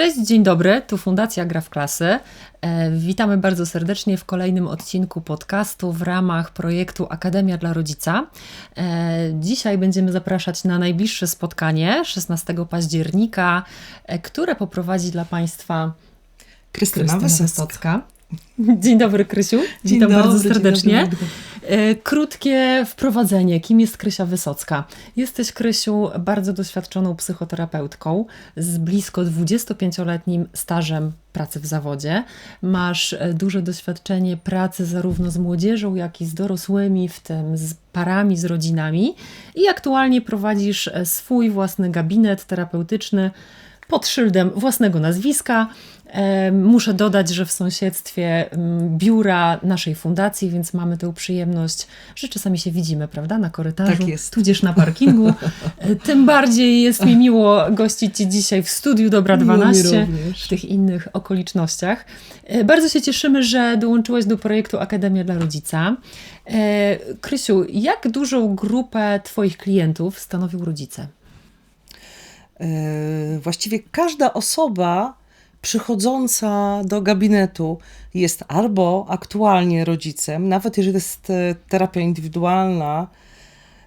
Cześć, dzień dobry, tu Fundacja Gra w Klasy. E, witamy bardzo serdecznie w kolejnym odcinku podcastu w ramach projektu Akademia dla Rodzica. E, dzisiaj będziemy zapraszać na najbliższe spotkanie 16 października, e, które poprowadzi dla Państwa Krystyna, Krystyna Wysocka. Wysocka. Dzień dobry, Krysiu. Dzień Witam dobry, bardzo serdecznie. Dobry. Krótkie wprowadzenie. Kim jest Krysia Wysocka? Jesteś, Krysiu, bardzo doświadczoną psychoterapeutką z blisko 25-letnim stażem pracy w zawodzie. Masz e, duże doświadczenie pracy zarówno z młodzieżą, jak i z dorosłymi, w tym z parami, z rodzinami. I aktualnie prowadzisz e, swój własny gabinet terapeutyczny pod szyldem własnego nazwiska. Muszę dodać, że w sąsiedztwie biura naszej fundacji, więc mamy tę przyjemność, że czasami się widzimy, prawda, na korytarzu, tak jest. tudzież na parkingu. E, tym bardziej jest mi miło gościć Cię dzisiaj w studiu Dobra 12 w tych innych okolicznościach. E, bardzo się cieszymy, że dołączyłeś do projektu Akademia dla Rodzica. E, Krysiu, jak dużą grupę Twoich klientów stanowią rodzice? Właściwie każda osoba przychodząca do gabinetu jest albo aktualnie rodzicem, nawet jeżeli to jest e, terapia indywidualna,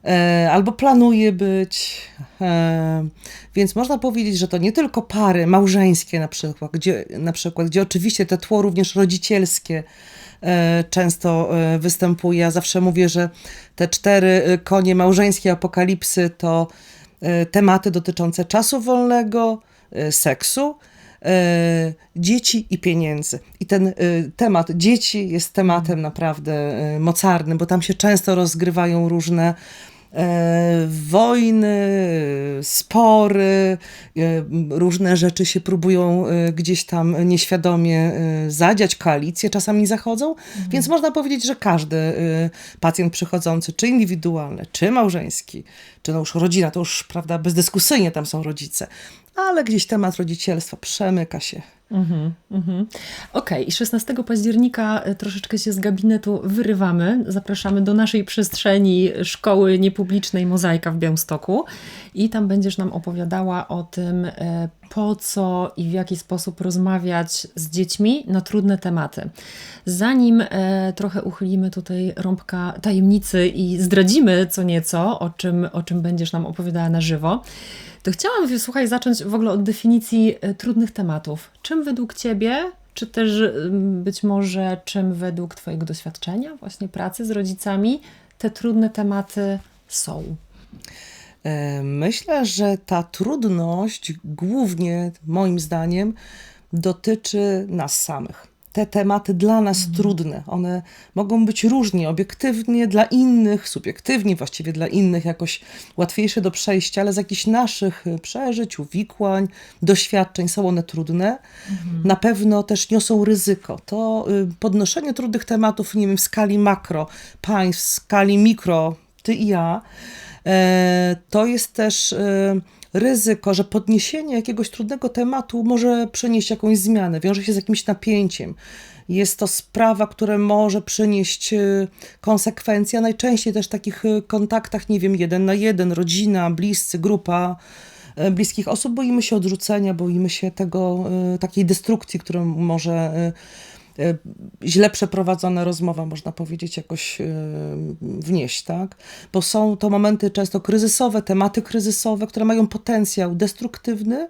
e, albo planuje być. E, więc można powiedzieć, że to nie tylko pary małżeńskie na przykład, gdzie, na przykład, gdzie oczywiście to tło również rodzicielskie często występuje. Ja zawsze mówię, że te cztery konie małżeńskiej apokalipsy to tematy dotyczące czasu wolnego, seksu, E, dzieci i pieniędzy. I ten temat dzieci jest tematem naprawdę mocarnym, bo tam się często rozgrywają różne wojny, spory, różne rzeczy się próbują gdzieś tam nieświadomie zadziać, koalicje czasami zachodzą, mhm. więc można powiedzieć, że każdy pacjent przychodzący, czy indywidualny, czy małżeński, czy no już rodzina, to już prawda, bezdyskusyjnie tam są rodzice, ale gdzieś temat rodzicielstwa przemyka się. Mhm, mhm. Okej, okay. i 16 października e, troszeczkę się z gabinetu wyrywamy. Zapraszamy do naszej przestrzeni szkoły niepublicznej Mozaika w Białymstoku i tam będziesz nam opowiadała o tym, e, po co i w jaki sposób rozmawiać z dziećmi na trudne tematy. Zanim e, trochę uchylimy tutaj rąbka tajemnicy i zdradzimy co nieco, o czym, o czym będziesz nam opowiadała na żywo, to chciałam, słuchaj, zacząć w ogóle od definicji e, trudnych tematów. Czym według Ciebie, czy też być może czym według Twojego doświadczenia, właśnie pracy z rodzicami, te trudne tematy są? E, myślę, że ta trudność głównie, moim zdaniem, dotyczy nas samych te tematy dla nas mhm. trudne. One mogą być różnie, obiektywnie dla innych, subiektywnie właściwie dla innych jakoś łatwiejsze do przejścia, ale z jakichś naszych y, przeżyć, uwikłań, doświadczeń są one trudne. Mhm. Na pewno też niosą ryzyko. To y, podnoszenie trudnych tematów, nie wiem, w skali makro państw, w skali mikro, ty i ja, e, to jest też y, ryzyko, że podniesienie jakiegoś trudnego tematu może przynieść jakąś zmianę, wiąże się z jakimś napięciem. Jest to sprawa, która może przynieść y, konsekwencje, najczęściej też w takich y, kontaktach, nie wiem, jeden na jeden, rodzina, bliscy, grupa y, bliskich osób, boimy się odrzucenia, boimy się tego, takiej destrukcji, którą może źle przeprowadzona rozmowa, można powiedzieć, jakoś e, wnieść, tak? Bo są to momenty często kryzysowe, tematy kryzysowe, które mają potencjał destruktywny,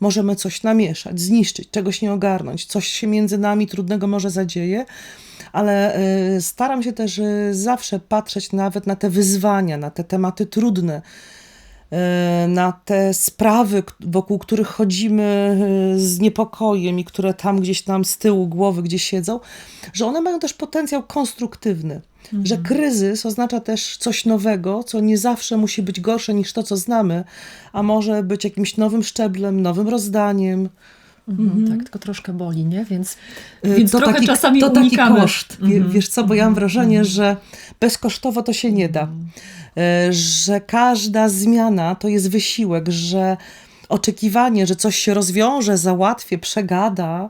możemy coś namieszać, zniszczyć, czegoś nie ogarnąć, coś się między nami trudnego może zadzieje, ale e, staram się też zawsze patrzeć nawet na te wyzwania, na te tematy trudne, na te sprawy, wokół których chodzimy e, z niepokojem i które tam gdzieś tam z tyłu głowy gdzieś siedzą, że one mają też potencjał konstruktywny. Mhm. Że kryzys oznacza też coś nowego, co nie zawsze musi być gorsze niż to, co znamy, a może być jakimś nowym szczeblem, nowym rozdaniem. Mhm, mhm. Tak, tylko troszkę boli, nie? Więc, e, więc to trochę taki, czasami to unikamy. taki koszt. Mhm. Wiesz co, bo ja mam mhm. wrażenie, mhm. że bezkosztowo to się nie da. E, że każda zmiana to jest wysiłek, że oczekiwanie, że coś się rozwiąże, załatwię, przegada,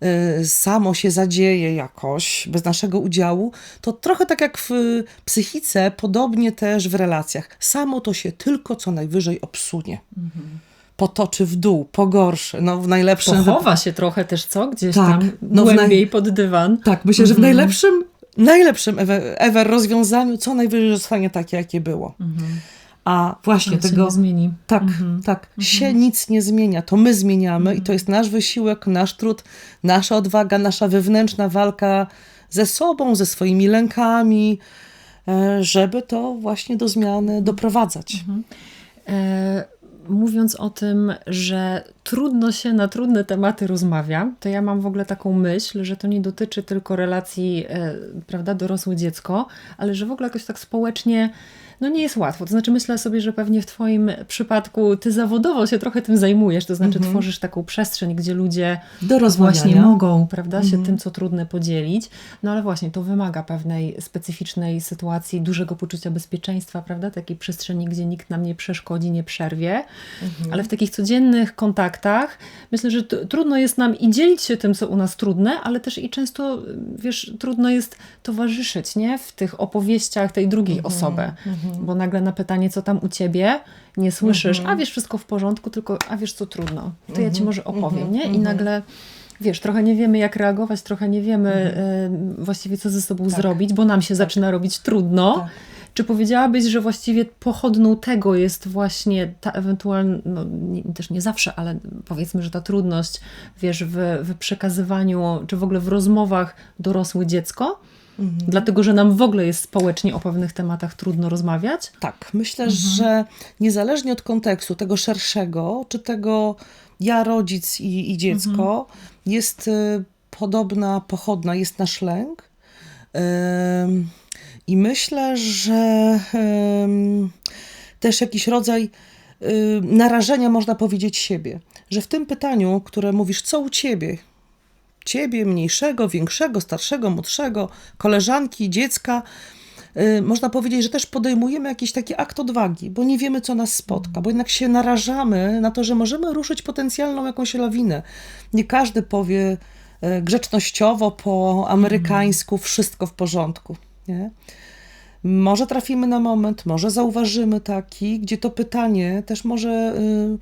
e, samo się zadzieje jakoś, bez naszego udziału, to trochę tak jak w psychice, podobnie też w relacjach. Samo to się tylko co najwyżej obsunie. Mhm. Potoczy w dół, pogorszy. No w najlepszym... Pochowa się trochę też, co? Gdzieś Tak, tam no w naj- głębiej pod dywan. Tak, myślę, że w Mhm. najlepszym, najlepszym ever, ever rozwiązaniu co najwyżej zostanie takie, jakie było. A właśnie Ale się tego... nie zmieni. Tak, Mhm. tak. Się nic nie zmienia. To my zmieniamy i to jest nasz wysiłek, nasz trud, nasza odwaga, nasza wewnętrzna walka ze sobą, ze swoimi lękami, e, żeby to właśnie do zmiany doprowadzać. E, mówiąc o tym, że trudno się na trudne tematy rozmawia, to ja mam w ogóle taką myśl, że to nie dotyczy tylko relacji, e, prawda, dorosłe-dziecko, ale że w ogóle jakoś tak społecznie no nie jest łatwo. To znaczy myślę sobie, że pewnie w Twoim przypadku Ty zawodowo się trochę tym zajmujesz, to znaczy tworzysz taką przestrzeń, gdzie ludzie Do właśnie mogą, prawda, się tym, co trudne podzielić. No ale właśnie to wymaga pewnej specyficznej sytuacji, dużego poczucia bezpieczeństwa, prawda, takiej przestrzeni, gdzie nikt nam nie przeszkodzi, nie przerwie. Ale w takich codziennych kontaktach myślę, że trudno jest nam i dzielić się tym, co u nas trudne, ale też i często, wiesz, trudno jest towarzyszyć, nie, w tych opowieściach tej drugiej osoby. Bo nagle na pytanie, co tam u ciebie, nie słyszysz, a wiesz, wszystko w porządku, tylko a wiesz, co trudno. To ja ci może opowiem, nie? I nagle wiesz, trochę nie wiemy, jak reagować, trochę nie wiemy e, właściwie, co ze sobą zrobić, bo nam się zaczyna robić trudno. Tak. Czy powiedziałabyś, że właściwie pochodną tego jest właśnie ta ewentualna, no nie, też nie zawsze, ale powiedzmy, że ta trudność, wiesz, w, w przekazywaniu, czy w ogóle w rozmowach dorosłe dziecko? Dlatego, że nam w ogóle jest społecznie o pewnych tematach trudno rozmawiać? Tak, myślę, że niezależnie od kontekstu, tego szerszego, czy tego ja, rodzic i, i dziecko, jest y, podobna, pochodna, jest nasz lęk. Ym, I myślę, że ym, też jakiś rodzaj y, narażenia, można powiedzieć, siebie. Że w tym pytaniu, które mówisz, co u ciebie, ciebie, mniejszego, większego, starszego, młodszego, koleżanki, dziecka, y, można powiedzieć, że też podejmujemy jakiś taki akt odwagi, bo nie wiemy, co nas spotka, bo jednak się narażamy na to, że możemy ruszyć potencjalną jakąś lawinę. Nie każdy powie y, grzecznościowo, po amerykańsku, wszystko w porządku. Nie? Może trafimy na moment, może zauważymy taki, gdzie to pytanie też może y,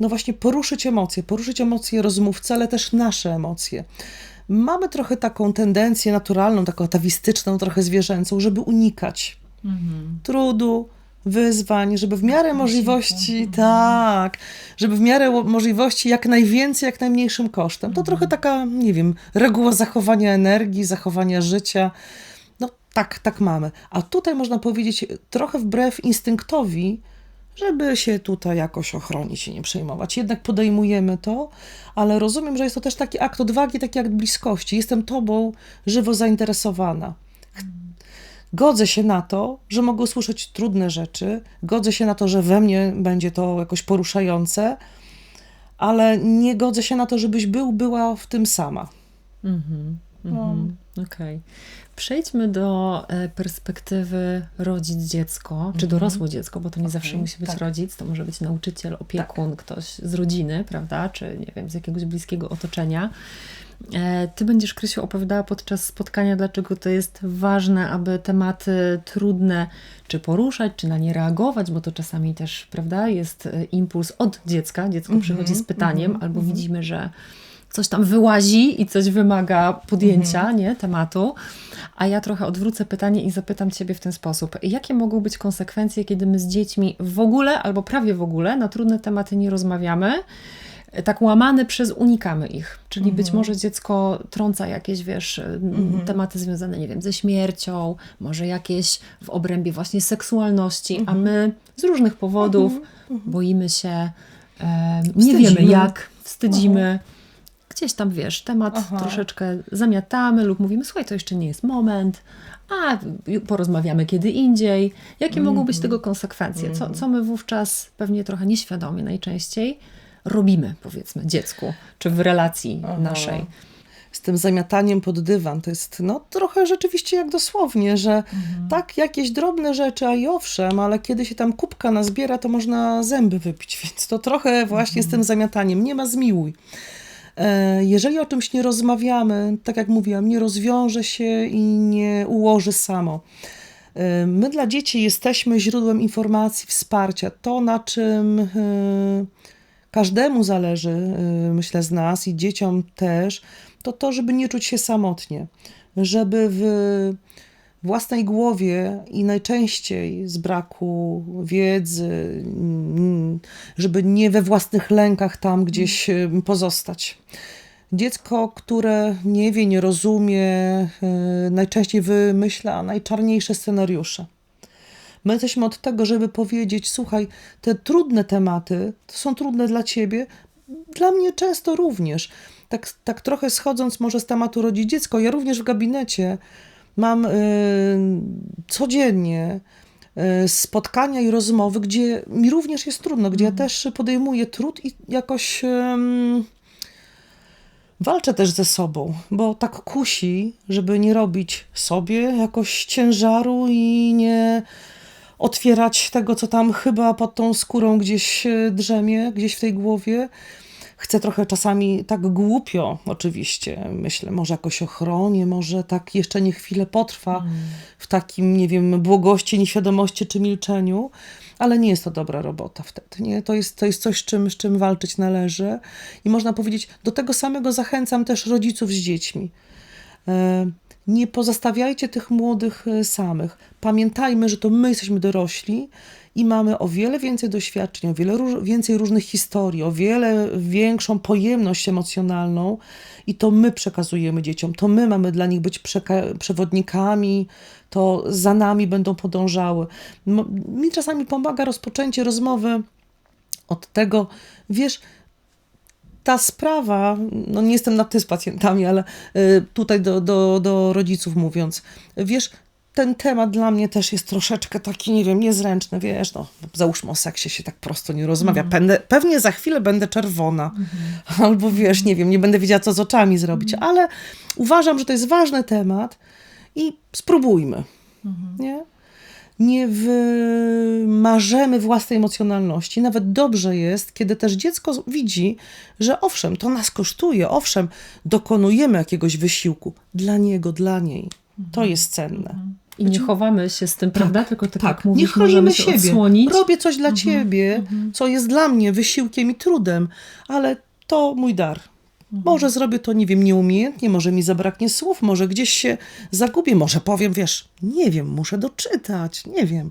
no właśnie poruszyć emocje, poruszyć emocje rozmówcy, ale też nasze emocje. Mamy trochę taką tendencję naturalną, taką atawistyczną, trochę zwierzęcą, żeby unikać trudu, wyzwań, żeby w miarę możliwości, tak, żeby w miarę możliwości jak najwięcej, jak najmniejszym kosztem. To trochę taka, nie wiem, reguła zachowania energii, zachowania życia. No tak, tak mamy. A tutaj można powiedzieć trochę wbrew instynktowi, żeby się tutaj jakoś ochronić i nie przejmować. Jednak podejmujemy to, ale rozumiem, że jest to też taki akt odwagi, taki akt bliskości. Jestem tobą żywo zainteresowana. Godzę się na to, że mogę usłyszeć trudne rzeczy, godzę się na to, że we mnie będzie to jakoś poruszające, ale nie godzę się na to, żebyś był, była w tym sama. Mhm, No. mhm. Okej. Przejdźmy do e, perspektywy rodzic-dziecko, czy dorosłe dziecko, bo to nie zawsze Okej, musi być tak. rodzic, to może być nauczyciel, opiekun, ktoś z rodziny, prawda, czy nie wiem, z jakiegoś bliskiego otoczenia. E, Ty będziesz, Krysiu, opowiadała podczas spotkania, dlaczego to jest ważne, aby tematy trudne czy poruszać, czy na nie reagować, bo to czasami też, prawda, jest e, impuls od dziecka. Dziecko przychodzi z pytaniem, albo widzimy, że coś tam wyłazi i coś wymaga podjęcia nie, tematu. A ja trochę odwrócę pytanie i zapytam Ciebie w ten sposób. Jakie mogą być konsekwencje, kiedy my z dziećmi w ogóle albo prawie w ogóle na trudne tematy nie rozmawiamy? Tak łamane przez unikamy ich. Czyli być może dziecko trąca jakieś, wiesz, m, tematy związane, nie wiem, ze śmiercią, może jakieś w obrębie właśnie seksualności, a my z różnych powodów boimy się, e, nie wiemy jak, wstydzimy. Gdzieś tam, wiesz, temat Aha. troszeczkę zamiatamy lub mówimy, słuchaj, to jeszcze nie jest moment, a porozmawiamy kiedy indziej. Jakie mogą być tego konsekwencje? Co, co my wówczas pewnie trochę nieświadomie najczęściej robimy, powiedzmy, dziecku, czy w relacji naszej? z tym zamiataniem pod dywan. To jest no, trochę rzeczywiście jak dosłownie, że tak, jakieś drobne rzeczy, a i owszem, ale kiedy się tam kubka nazbiera, to można zęby wypić, więc to trochę właśnie z tym zamiataniem. Nie ma zmiłuj. E, Jeżeli o czymś nie rozmawiamy, tak jak mówiłam, nie rozwiąże się i nie ułoży samo. E, My dla dzieci jesteśmy źródłem informacji, wsparcia. To, na czym e, każdemu zależy, myślę, z nas i dzieciom też, to to, żeby nie czuć się samotnie, żeby w własnej głowie i najczęściej z braku wiedzy, żeby nie we własnych lękach tam gdzieś pozostać. Dziecko, które nie wie, nie rozumie, najczęściej wymyśla najczarniejsze scenariusze. My jesteśmy od tego, żeby powiedzieć: Słuchaj, te trudne tematy to są trudne dla ciebie, dla mnie często również. Tak, tak trochę schodząc może z tematu rodzić dziecko, ja również w gabinecie mam y, codziennie y, spotkania i rozmowy, gdzie mi również jest trudno, gdzie ja też podejmuję trud i jakoś. Y, walczę też ze sobą, bo tak kusi, żeby nie robić sobie jakoś ciężaru i nie otwierać tego, co tam chyba pod tą skórą gdzieś e, drzemie, gdzieś w tej głowie. Chcę trochę czasami tak głupio, oczywiście, myślę, może jakoś ochronię, może tak jeszcze nie chwilę potrwa mm. w takim, nie wiem, błogości, nieświadomości czy milczeniu, ale nie jest to dobra robota wtedy. Nie? To, jest, to jest coś, z czym, z czym walczyć należy. I można powiedzieć, do tego samego zachęcam też rodziców z dziećmi. E, nie pozostawiajcie tych młodych e, samych. Pamiętajmy, że to my jesteśmy dorośli i mamy o wiele więcej doświadczeń, o wiele róż więcej różnych historii, o wiele większą pojemność emocjonalną i to my przekazujemy dzieciom, to my mamy dla nich być przewodnikami, to za nami będą podążały. Mi czasami pomaga rozpoczęcie rozmowy od tego, wiesz, ta sprawa, no nie jestem na ty z pacjentami, ale y, tutaj do, do, do rodziców mówiąc, wiesz, ten temat dla mnie też jest troszeczkę taki, nie wiem, niezręczny, wiesz, no, załóżmy o seksie się tak prosto nie rozmawia. Będę, pewnie za chwilę będę czerwona, -hmm. albo wiesz, nie wiem, nie będę wiedziała, co z oczami zrobić, mm. ale uważam, że to jest ważny temat i spróbujmy, -hmm. nie? nie wymarzemy własnej emocjonalności. Nawet dobrze jest, kiedy też dziecko widzi, że owszem, to nas kosztuje, owszem, dokonujemy jakiegoś wysiłku dla niego, dla niej. To mhm. jest cenne. Mhm. I nie chowamy się z tym, prawda? Tak, Tylko tak, tak. jak mówisz, nie chronimy się siebie. Odsłonić. Robię coś dla mhm. ciebie, co jest dla mnie wysiłkiem i trudem, ale to mój dar. Mhm. Może zrobię to, nie wiem, nieumiejętnie, może mi zabraknie słów, może gdzieś się zagubię, może powiem, wiesz, nie wiem, muszę doczytać, nie wiem.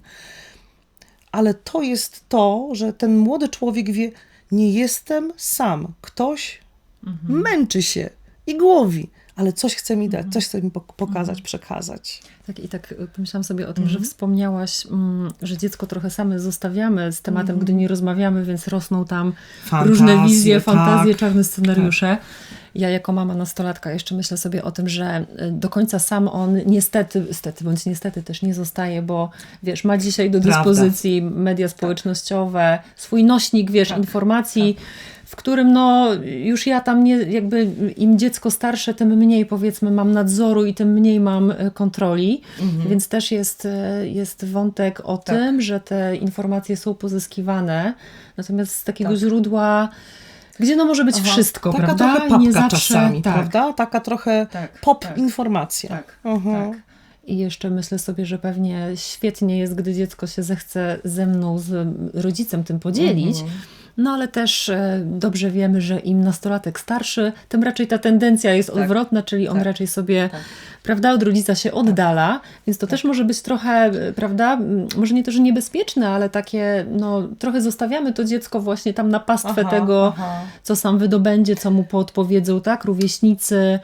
Ale to jest to, że ten młody człowiek wie, nie jestem sam. Ktoś mhm. męczy się i głowi ale coś chce mi dać, mhm. coś chce mi pokazać, mhm. przekazać. Tak, i tak y, pomyślałam sobie o tym, że mhm. wspomniałaś, mm, że dziecko trochę same zostawiamy z tematem, gdy nie rozmawiamy, więc rosną tam fantazje, różne wizje, fantazje, tak, czarne scenariusze. Tak. Ja jako mama nastolatka jeszcze myślę sobie o tym, że y, do końca sam on niestety, niestety bądź niestety też nie zostaje, bo wiesz, ma dzisiaj do dyspozycji Prawda. media tak. społecznościowe, swój nośnik, wiesz, tak, informacji, tak w którym no już ja tam nie, jakby im dziecko starsze, tym mniej powiedzmy mam nadzoru i tym mniej mam e, kontroli, mhm. więc też jest, e, jest wątek o tak. tym, że te informacje są pozyskiwane, natomiast z takiego tak. źródła gdzie no może być Aha, wszystko, taka prawda? Trochę papka nie zawsze, czasami, tak. prawda? Taka trochę tak, pop tak, informacja. Tak, tak. I jeszcze myślę sobie, że pewnie świetnie jest, gdy dziecko się zechce ze mną, z rodzicem tym podzielić, mhm. No ale też e, dobrze wiemy, że im nastolatek starszy, tym raczej ta tendencja jest tak. odwrotna, czyli on tak. raczej sobie, tak. prawda, od rodzica się oddala, tak. więc to też może być trochę, e, prawda, może nie to, że niebezpieczne, ale takie, no trochę zostawiamy to dziecko właśnie tam na pastwę aha, tego, aha. co sam wydobędzie, co mu podpowiedzą, tak, rówieśnicy,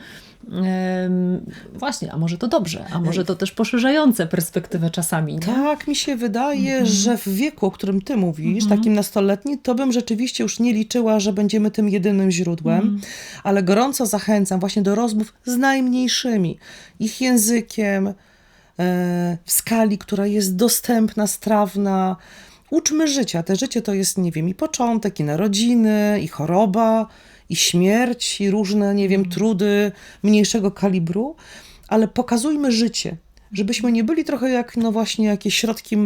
Właśnie, a może to dobrze, a może to też poszerzające perspektywę czasami. Nie? Tak, mi się wydaje, mm -hmm. że w wieku, o którym ty mówisz, mm -hmm. takim nastoletnim, to bym rzeczywiście już nie liczyła, że będziemy tym jedynym źródłem, mm -hmm. ale gorąco zachęcam właśnie do rozmów z najmniejszymi, ich językiem, e, w skali, która jest dostępna, strawna. Uczmy życia. Te życie to jest, nie wiem, i początek, i narodziny, i choroba, i śmierć, i różne, nie wiem, mm. trudy mniejszego kalibru, ale pokazujmy życie, żebyśmy nie byli trochę jak, no właśnie, jakieś środki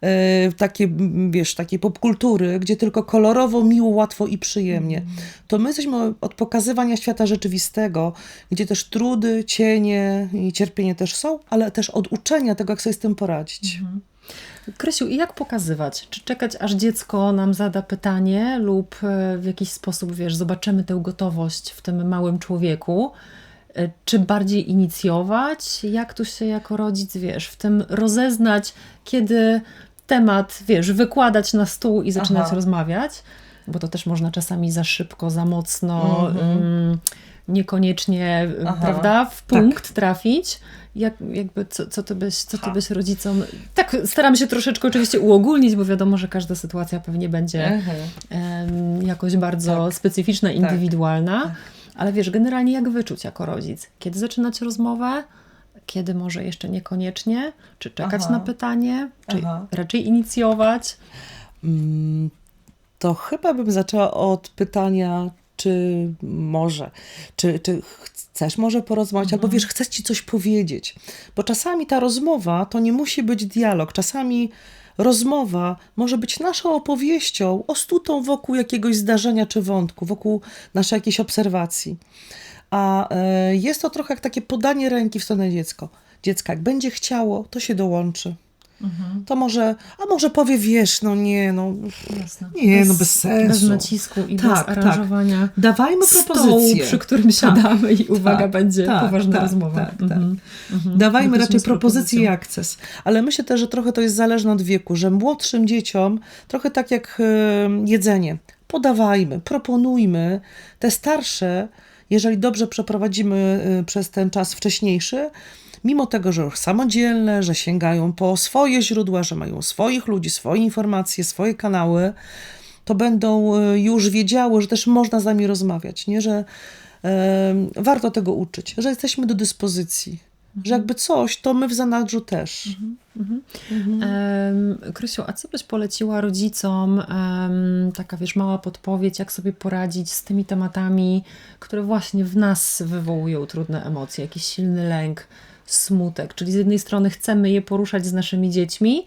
e, takie, wiesz, takiej popkultury, gdzie tylko kolorowo, miło, łatwo i przyjemnie. Mm. To my jesteśmy od pokazywania świata rzeczywistego, gdzie też trudy, cienie i cierpienie też są, ale też od uczenia tego, jak sobie z tym poradzić. -hmm. Krysiu, i jak pokazywać? Czy czekać, aż dziecko nam zada pytanie, lub e, w jakiś sposób, wiesz, zobaczymy tę gotowość w tym małym człowieku? E, Czy bardziej inicjować? Jak tu się jako rodzic, wiesz, w tym rozeznać, kiedy temat, wiesz, wykładać na stół i zaczynać Aha. rozmawiać? Bo to też można czasami za szybko, za mocno, Mhm. Niekoniecznie, Aha. prawda, w Tak. punkt trafić. Jak, jakby co, co, ty byś, co ty byś rodzicom... Tak, staram się troszeczkę oczywiście uogólnić, bo wiadomo, że każda sytuacja pewnie będzie Mhm. jakoś bardzo Tak. specyficzna, indywidualna. Tak. Ale wiesz, generalnie jak wyczuć jako rodzic? Kiedy zaczynać rozmowę? Kiedy może jeszcze niekoniecznie? Czy czekać Aha. na pytanie? Czy Aha. raczej inicjować? Mm, To chyba bym zaczęła od pytania, czy może, czy, czy chcesz może porozmawiać, albo wiesz, chcę ci coś powiedzieć. Bo czasami ta rozmowa to nie musi być dialog, czasami rozmowa może być naszą opowieścią, ostutą wokół jakiegoś zdarzenia czy wątku, wokół naszej jakiejś obserwacji. A e, jest to trochę jak takie podanie ręki w stronę dziecko. Dziecka, jak będzie chciało, to się dołączy. To może, a może powie, wiesz, no nie, no Jasne. Nie, no bez sensu. Bez nacisku i Tak, bez tak. aranżowania dawajmy stołu, przy którym siadamy i uwaga, tak, będzie tak, poważna tak, rozmowa. tak, Mhm. Mhm. Dawajmy raczej propozycje i akces. Ale myślę też, że trochę to jest zależne od wieku, że młodszym dzieciom, trochę tak jak e, jedzenie, podawajmy, proponujmy. Te starsze, jeżeli dobrze przeprowadzimy e, przez ten czas wcześniejszy, mimo tego, że już samodzielne, że sięgają po swoje źródła, że mają swoich ludzi, swoje informacje, swoje kanały, to będą e, już wiedziały, że też można z nami rozmawiać, nie? że e, warto tego uczyć, że jesteśmy do dyspozycji, że jakby coś, to my w zanadrzu też. Em, Krysiu, a co byś poleciła rodzicom, taka wiesz, mała podpowiedź, jak sobie poradzić z tymi tematami, które właśnie w nas wywołują trudne emocje, jakiś silny lęk, smutek, czyli z jednej strony chcemy je poruszać z naszymi dziećmi,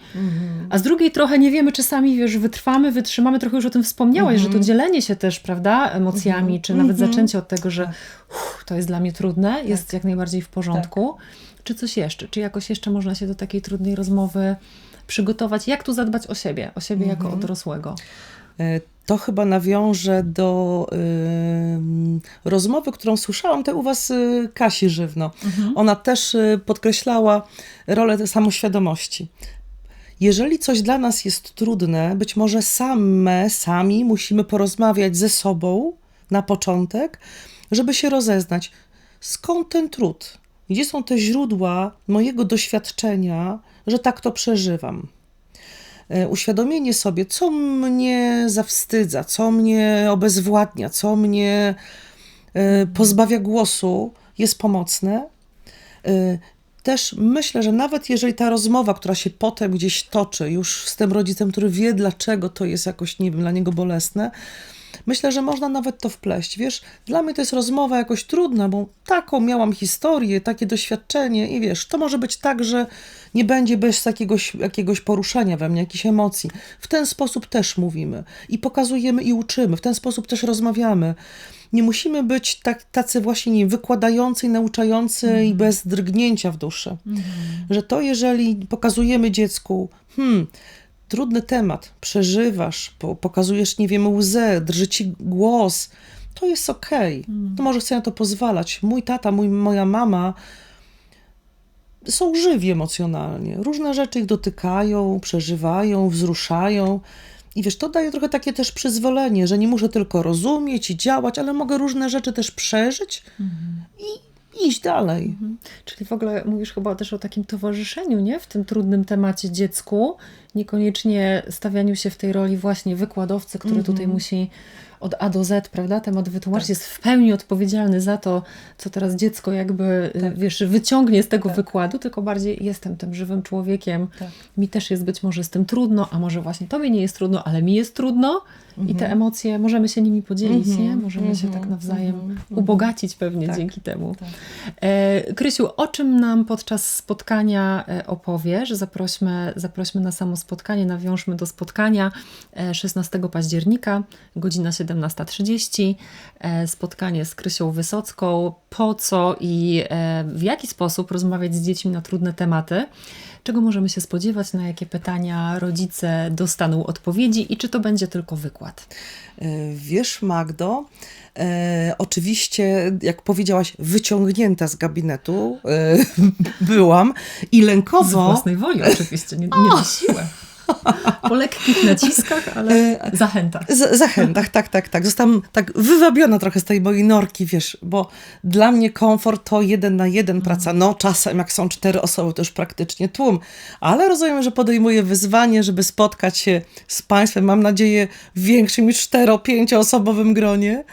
a z drugiej trochę nie wiemy, czy sami, wiesz, wytrwamy, wytrzymamy, trochę już o tym wspomniałaś, że to dzielenie się też, prawda, emocjami, czy nawet zaczęcie od tego, że uff, to jest dla mnie trudne, jest jak najbardziej w porządku. Czy coś jeszcze? Czy jakoś jeszcze można się do takiej trudnej rozmowy przygotować? Jak tu zadbać o siebie, o siebie jako o dorosłego? E, To chyba nawiążę do ym, rozmowy, którą słyszałam te u Was y, Kasi Żywno. Ona też y, podkreślała rolę samoświadomości. Jeżeli coś dla nas jest trudne, być może same, sami musimy porozmawiać ze sobą na początek, żeby się rozeznać, skąd ten trud, gdzie są te źródła mojego doświadczenia, że tak to przeżywam. E, uświadomienie sobie, co mnie zawstydza, co mnie obezwładnia, co mnie e, pozbawia głosu, jest pomocne. E, Też myślę, że nawet jeżeli ta rozmowa, która się potem gdzieś toczy, już z tym rodzicem, który wie, dlaczego to jest jakoś, nie wiem, dla niego bolesne, myślę, że można nawet to wpleść. Wiesz, dla mnie to jest rozmowa jakoś trudna, bo taką miałam historię, takie doświadczenie i wiesz, to może być tak, że nie będzie bez jakiegoś, jakiegoś poruszenia we mnie, jakichś emocji. W ten sposób też mówimy i pokazujemy i uczymy, w ten sposób też rozmawiamy. Nie musimy być tak, tacy właśnie nie, wykładający i nauczający i bez drgnięcia w duszy. Że to, jeżeli pokazujemy dziecku, hmm, trudny temat, przeżywasz, po, pokazujesz, nie wiem, łzę, drży ci głos, to jest okej. To może chcę na to pozwalać. Mój tata, mój, moja mama są żywi emocjonalnie. Różne rzeczy ich dotykają, przeżywają, wzruszają. I wiesz, to daje trochę takie też przyzwolenie, że nie muszę tylko rozumieć i działać, ale mogę różne rzeczy też przeżyć i iść dalej. Czyli w ogóle mówisz chyba też o takim towarzyszeniu, nie? W tym trudnym temacie dziecku, niekoniecznie stawianiu się w tej roli właśnie wykładowcy, który tutaj musi od A do Z, prawda, temat wytłumaczyć, jest w pełni odpowiedzialny za to, co teraz dziecko jakby, y, wiesz, wyciągnie z tego wykładu, tylko bardziej jestem tym żywym człowiekiem, Tak. mi też jest być może z tym trudno, a może właśnie tobie nie jest trudno, ale mi jest trudno i te emocje, możemy się nimi podzielić, nie? Możemy się tak nawzajem ubogacić pewnie dzięki temu. E, Krysiu, o czym nam podczas spotkania e, opowiesz? Zaprośmy, zaprośmy na samo spotkanie, nawiążmy do spotkania e, 16 października, godzina 17.30. E, Spotkanie z Krysią Wysocką, po co i e, w jaki sposób rozmawiać z dziećmi na trudne tematy. Czego możemy się spodziewać, na jakie pytania rodzice dostaną odpowiedzi i czy to będzie tylko wykład? E, wiesz, Magdo, e, oczywiście, jak powiedziałaś, wyciągnięta z gabinetu e, byłam i lękowo. Z własnej woli, oczywiście, nie, nie na siłę. Po lekkich naciskach, ale E, zachęta. Z, zachętach, tak, tak, tak. Zostałam tak wywabiona trochę z tej mojej norki, wiesz, bo dla mnie komfort to jeden na jeden praca. No, czasem jak są cztery osoby, to już praktycznie tłum, ale rozumiem, że podejmuję wyzwanie, żeby spotkać się z Państwem, mam nadzieję, w większym niż cztero, pięcioosobowym gronie.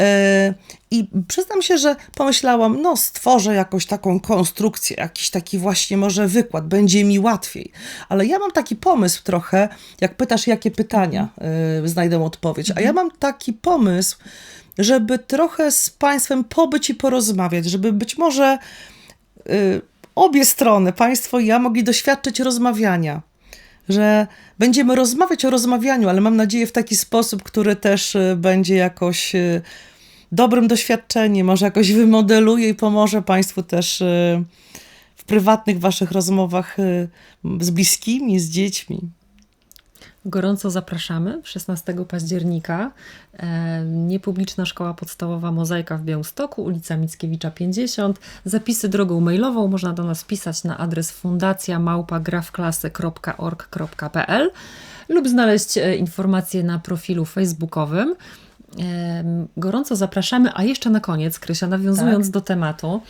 E, I przyznam się, że pomyślałam, no stworzę jakąś taką konstrukcję, jakiś taki właśnie może wykład, będzie mi łatwiej. Ale ja mam taki pomysł trochę, jak pytasz, jakie pytania y, znajdę odpowiedź, a ja mam taki pomysł, żeby trochę z Państwem pobyć i porozmawiać, żeby być może y, obie strony, Państwo i ja, mogli doświadczyć rozmawiania że będziemy rozmawiać o rozmawianiu, ale mam nadzieję w taki sposób, który też y, będzie jakoś y, dobrym doświadczeniem, może jakoś wymodeluje i pomoże Państwu też y, w prywatnych Waszych rozmowach z bliskimi, z dziećmi. Gorąco zapraszamy 16 października. E, niepubliczna Szkoła Podstawowa Mozaika w Białymstoku, ulica Mickiewicza 50. Zapisy drogą mailową można do nas pisać na adres fundacja małpagrafklasy.org.pl lub znaleźć e, informacje na profilu facebookowym. E, gorąco zapraszamy, a jeszcze na koniec, Krysia, nawiązując Tak. do tematu,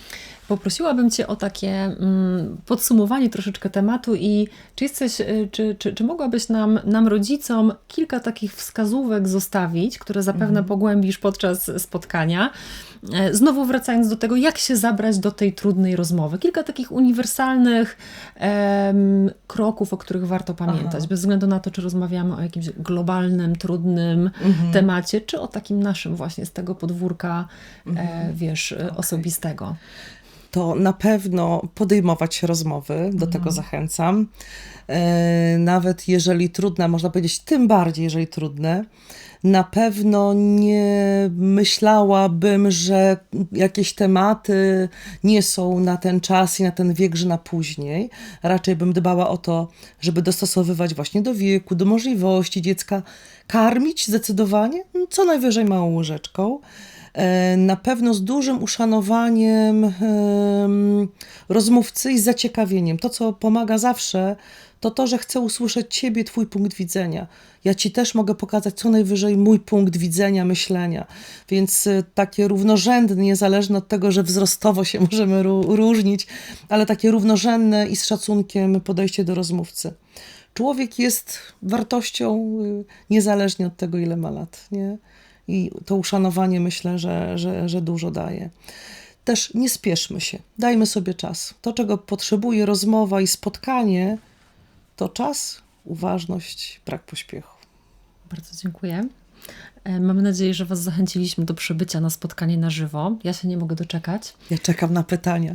poprosiłabym Cię o takie mm, podsumowanie troszeczkę tematu i czy jesteś, y, czy, czy, czy mogłabyś nam, nam rodzicom kilka takich wskazówek zostawić, które zapewne pogłębisz podczas spotkania. E, Znowu wracając do tego, jak się zabrać do tej trudnej rozmowy. Kilka takich uniwersalnych em, kroków, o których warto pamiętać, Aha. bez względu na to, czy rozmawiamy o jakimś globalnym, trudnym temacie, czy o takim naszym właśnie z tego podwórka, e, wiesz, e, osobistego. To na pewno podejmować rozmowy, do tego zachęcam. E, nawet jeżeli trudne, można powiedzieć, tym bardziej, jeżeli trudne. Na pewno nie myślałabym, że jakieś tematy nie są na ten czas i na ten wiek, że na później. Raczej bym dbała o to, żeby dostosowywać właśnie do wieku, do możliwości dziecka, karmić zdecydowanie, co najwyżej małą łyżeczką. E, na pewno z dużym uszanowaniem em, rozmówcy i z zaciekawieniem. To, co pomaga zawsze, to to, że chcę usłyszeć Ciebie, Twój punkt widzenia. Ja Ci też mogę pokazać co najwyżej mój punkt widzenia, myślenia. Więc e, takie równorzędne, niezależne od tego, że wzrostowo się możemy ró- różnić, ale takie równorzędne i z szacunkiem podejście do rozmówcy. Człowiek jest wartością y, niezależnie od tego, ile ma lat. Nie? I to uszanowanie myślę, że, że, że dużo daje. Też nie spieszmy się, dajmy sobie czas. To, czego potrzebuje rozmowa i spotkanie, to czas, uważność, brak pośpiechu. Bardzo dziękuję. E, Mamy nadzieję, że Was zachęciliśmy do przybycia na spotkanie na żywo. Ja się nie mogę doczekać. Ja czekam na pytania.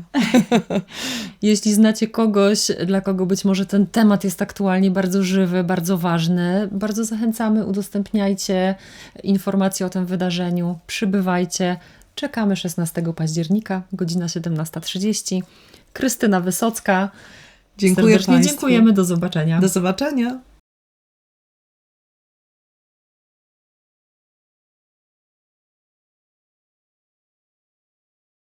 Jeśli znacie kogoś, dla kogo być może ten temat jest aktualnie bardzo żywy, bardzo ważny, bardzo zachęcamy, udostępniajcie informacje o tym wydarzeniu, przybywajcie. Czekamy 16 października, godzina 17.30. Krystyna Wysocka. Dziękuję Serdecznie Państwu. dziękujemy, do zobaczenia. Do zobaczenia.